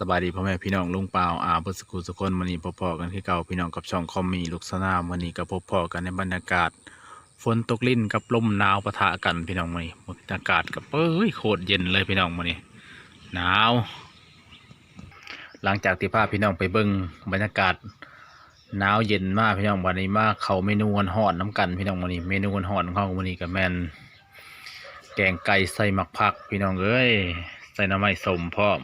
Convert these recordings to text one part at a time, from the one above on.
สบายดีพ่อแม่พี่น้องลุงเปล่าอาบุสกุสุคนวันนี้พบพอกันที่เก่าพี่น้องกับช่องคอมมีลูกสนามวันนี้ก็พบพอกันในบรรยากาศ ฝนตกลิ่นกับลมหนาวปะทะกันพี่น้องวันนี้บรรยากาศกับเอ้ยโคตรเย็นเลยพี่น้องวันนี้หนาว หลังจากที่พาพี่น้องไปเบิ่งบรรยากาศหนาวเย็นมากพี่น้องวันนี้มากเขาเมนูวันหอนน้ำกันพี่น้องวันนี้เมนูวันหอนของเขาวันนี้กับแมนแกงไก่ใส่หมักผักพี่น้องเอ้ยใส่น้ำมันสมพร้อม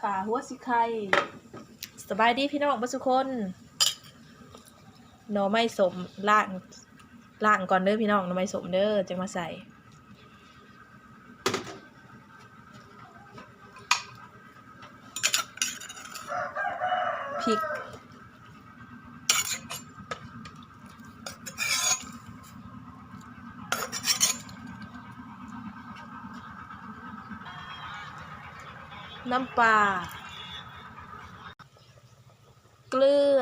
ขาหัวสิไข่สบายดีพี่น้องเบ่สุคนหน่อไม้สมล่างล่างก่อนเด้อพี่น้องหน่อไม้สมเด้อจะมาใส่ น้ำปลา เกลือ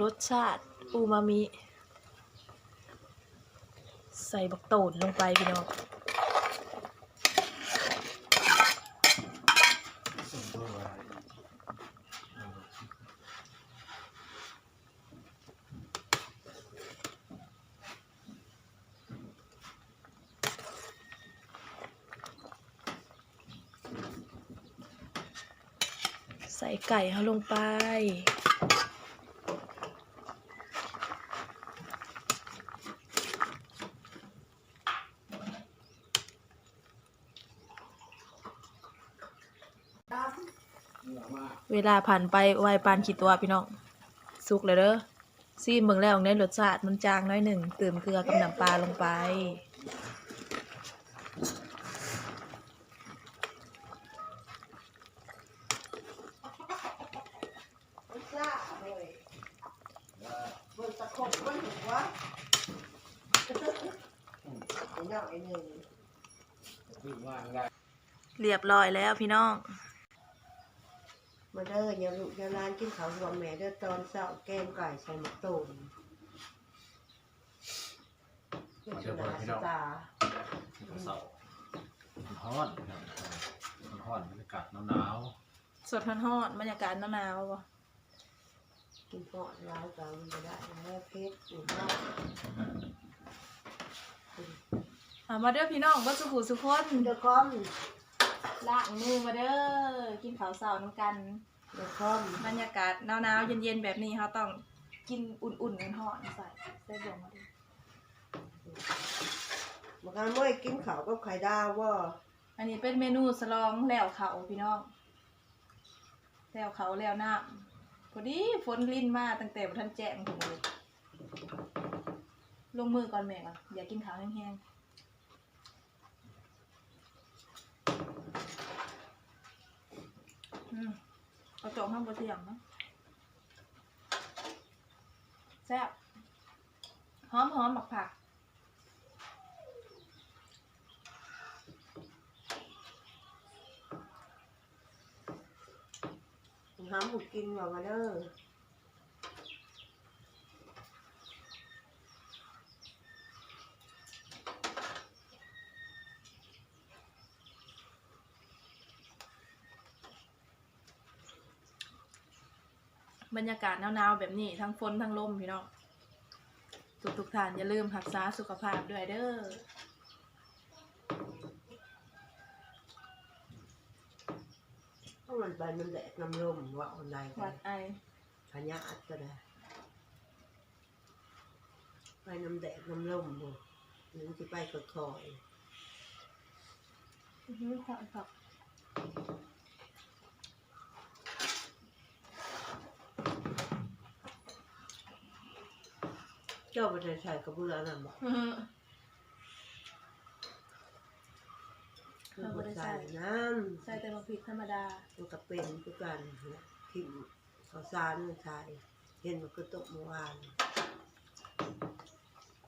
รสชาติ อูมามิ ใส่บักโตนลงไปพี่น้อง ส่ไก่เขาลงไป เวลาผ่านไปไวปานขีดตัวพี่น้อง สุกเลยเด้อซีมเบิ่งแล้วในรสชาติมันจางน้อยหนึ่งเติมเกลือกับน้ำปลาลงไป เรียบร้อยแล้วพี่น้อง มาเด้ออย่าลูกอย่าหลานกินข้าวรวมแม่เด้อตอนเช้าแกงไก่ใส่หมกตูนเดี๋ยวก่อนพี่น้องตาเสาฮ้อนฮ้อนบรรยากาศหนาวสดฮ้อนๆบรรยากาศหนาวๆบ่กินเพาะร้าวกันไม่ได้แล้วเพชรอยู่ข้าว อ่ามาเด้อพี่น้องบ่สุขุสุคนเดอะคอมล้างมือมาเด้อกินข้าวเช้าน้ำกัน เดอะคอมบรรยากาศหนาวๆเย็นๆแบบนี้เขาต้องกินอุ่นๆฮ้อนๆใส่ใส่บวงมาดิมากันไม่กินข้าวกับไข่ดาวว่าอันนี้เป็นเมนูสลองแล้วเขาพี่น้องแล้วเขาแล้วน้ำพอดีฝนลิ้นมาตั้งแต่บ่ทันแจ้งถึงเลยลงมือก่อนแม่ก่อนอย่ากินข้าวแห้งๆอืมเอา จองห้ามกระเทียมนะแซ่บหอมหอมหมักผักหาหมูกินว่ามาเด้อ บรรยากาศหนาวๆแบบนี้ทั้งฝนทั้งลมพี่น้องทุกทุกๆท่านอย่าลืมรักษาสุขภาพด้วยเด้อเพราะมันไปมันแดดน้ำลมว่าออนไลน์กัวันดไอพญาอัดก็ได้ไปน้ำแดดน้ำลมบ่หรือที่ไปก็คอย อื้อหือหอยผัก เจ้าไปใส่ใส่กระเบื้องนั่นบอกอื้อหือคือบ่ใส่น้ใส่แต่มะพริกธรรมดาำมันก็เป็นทุกกันนะทิมข้าวสารมันใส่เห็นมันก็ตกเมื่อวาน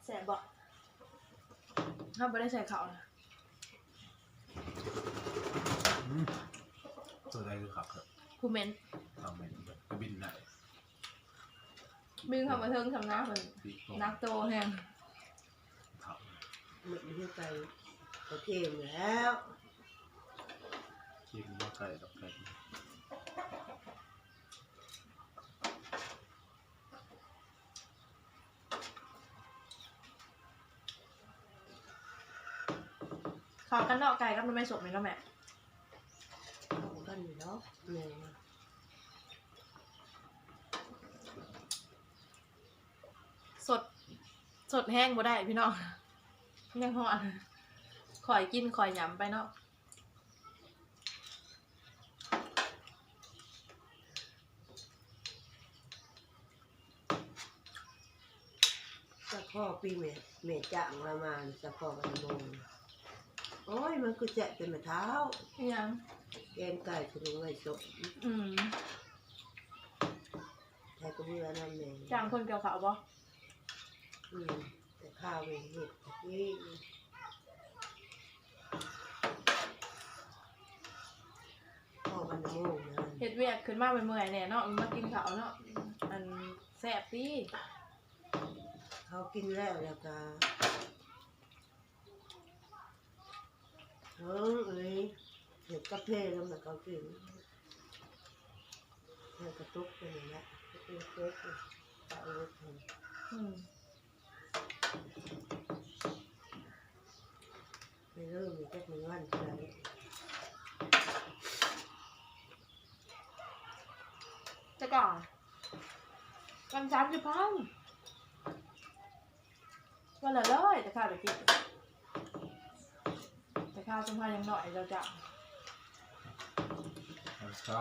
แสบบ่ถ้าไม่ได้ใส่เขาวนะตัวใดคือขับครับคูเมนทำเป็นกระบิน บินเข้ามาเทิงทำหน้าเหมือนปีกนักโตแฮงเถามันไม่ใช่ไปเขาเกมแล้วกินบ่ไก่ดอกไก่ขอกันเนาะไก่กับมันไม่สมเลยเนาะแม่ เข้ากันอยู่แล้วแม่ สด สดแห้งบ่ได้พี่น้องยังหอนข่อยกินข่อยหยำไปเนาะสักข้อปีเมเมจ่างประมาณสักข้อกันโมงโอ้ยมันก็แจะเป็นมะเท้าอิหยังแกงไก่ถึงไว้สดอืมใช้กระเบื้อนั่นเองจ้างคนเกี่ยวขาวบ่อืม แต่ข้าวเองเห็ดนี่พ่อกันโมงนะเฮ็ดเวียกขึ้นมาเมื่อยๆแน่เนาะมันมากินข้าวเนาะอันแซ่บดีเขากินแล้วแล้วก็เฮ้ยเอ้ยเห็ดกาแฟแล้วมันเขากินแล้วกระตุกไปอย่างเงี้ยกระตุกเล็กๆเอาไว้ทำอืม ไม่เริ่มมีแค่หนึ่งวันเท่านั้นจะก่อนวันจันทร์จะพังวันละร้อยแต่ข้าวไปกินแต่ข้าวสมพายังหน่อยเราจะเอาเช้า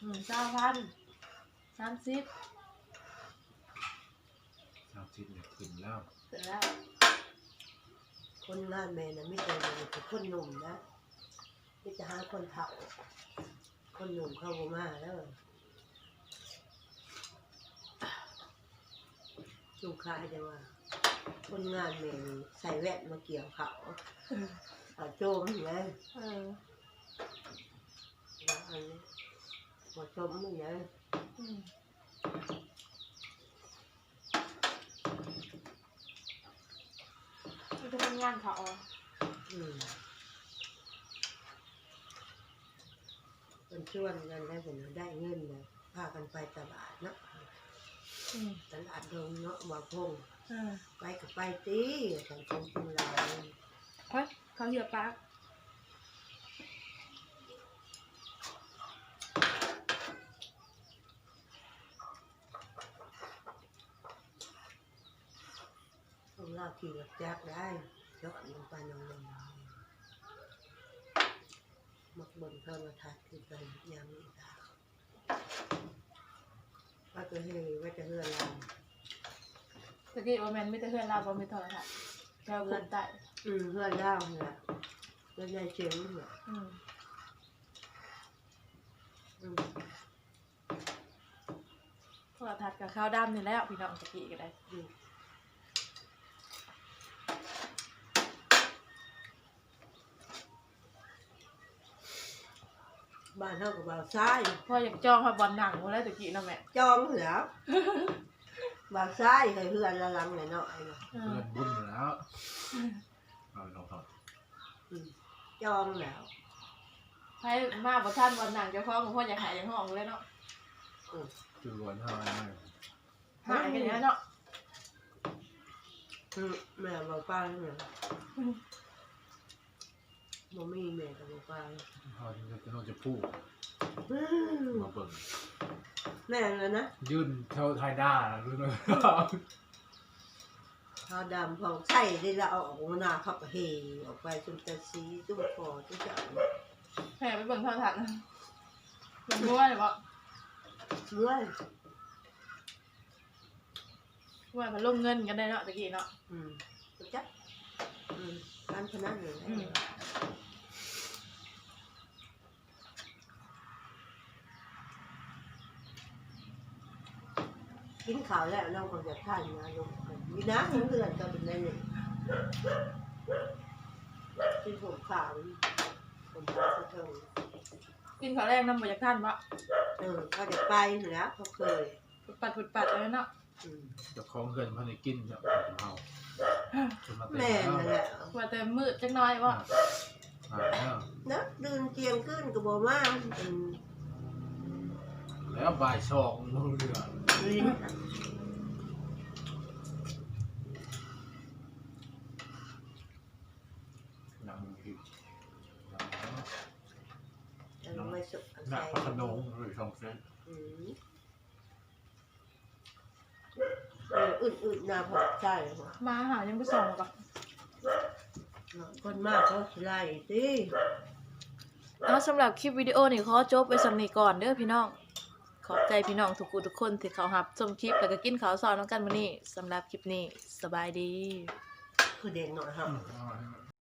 อืมเก้าพันสามสิบเช้าทิศเนี่ยขึ้นแล้ว สร็จแล้ว คนงานแม่นะไม่เคยเลยเป็นคนหนุ่มนะไม่จะหาคนเฒ่า คนหนุ่มเข้าบ่มาแล้วลูกค้าจะว่า คนงานแม่นี่ใส่แว่นมาเกี่ยวเขาเอาโจมไงเออแล้วอันนี้หมดชมมึงไงอืมมันจะเป็นงานเขาอะอืมเป็นชวนกันได้ผมได้เงินเลยพากันไปตลาดเนาะอืมตลาดดงเนาะบ่าพงเออไปกับไปตีสังคมคุณเราเฮ้ยเขาเหี่ยวปลัก ต้ องเล่าขี่รถจักได้เจาะลงไปนองลงมักบนโทรทัศน์คือกันยามนี้ตาว่าจะเฮ้ยว่าจะเฮือนเราตะกี้ว่าแมนไม่ได้เพื่อนเราบ่มีโทรศัพท์แค่คนใต้อืมเฮือนเล่าเนี่ยเฮือนยายเชียงเนี่ยอืมอืมโทรทัศน์กับข้าวดำนี่แหล้วพี่น้องตะกี้ก็ได้ อืม บ้านเท่ากับบ่าวซ้ายพ่ออยากจองค่ะบอลหนังหมดแล้วตะกี้เนาะแม่จองเหรอบ่าวซ้ายเคยเพื่อนละลังหน่อยเนาะไอ้เนาะเอเพื่ออนบุญอยู่แล้วเอาเราถอดอืมจองแล้วให้มาบ่ท่านบอลหนังเจ้าของของพ่ออยากหายอย่างห้องเลยเนาะอืมจุดวันเท่าไหร่หายกันอย่างนี้เนาะอืมแม่บอกป้าเนี่ย บ่มีแม่กับบอกป้าพอที่จะเราจะพูดอืมมาเบิ่งแม่เลยนะยื่นเท่าไทยด้ารู้ไหมข้าวดำพอใส่ได้แล้วเอาออกมาหน้าเขาก็เฮออกไปจนจะสีจุ่มคอจุ่มจับแม่ไปเบิ่งโทรทัศน์นะเบิ่งด้วยหรือเปล่าเมื่อยว่ามันร่วมเงินกันได้เนาะตะกี้เนาะ อืมจุ่มจับอืมการพนันเลยอืม กินข้าวแล้วน้องคงจะทานนะลูกมีน้ำเพื่อนก็เป็นได้เลยกินผมขาวผมขาวสะเทิงกินข้าวแรกน้ำบ่อยากท่านวะเออเขาจะไปอยู่แล้วเขาเคยปุดปัดปุดปัดเลยเนาะอืมเจะคล้าของเกินพันในกินจะเฮาจนมาเต็มแม่แล้วนั่นแหละว่าแต่มืดจังน้อยว่าอ่าแล้วนะดื่นเจียงขึ้นก็บอกว่าอืมแล้วบ่ายสองลงเรือ ลิ้นยังอยู่ยังเราไม่สุกหนักพระโขนงหรือช่องเส้นอืมเอออื่นๆนาพอใช่หัวมาหายังไปส่องก่อนคนมากเขาสิไล่สิ เอาสำหรับคลิปวิดีโอนี่ขอจบไปสำนีก่อนเด้อพี่น้อง ขอบใจพี่น้องทุกคนทุกคนที่เขาหับชมคลิปแล้วก็กินข้าวซอยน้องกันมื้อนี้สำหรับคลิปนี้สบายดี คือเด็กหน่อยครับ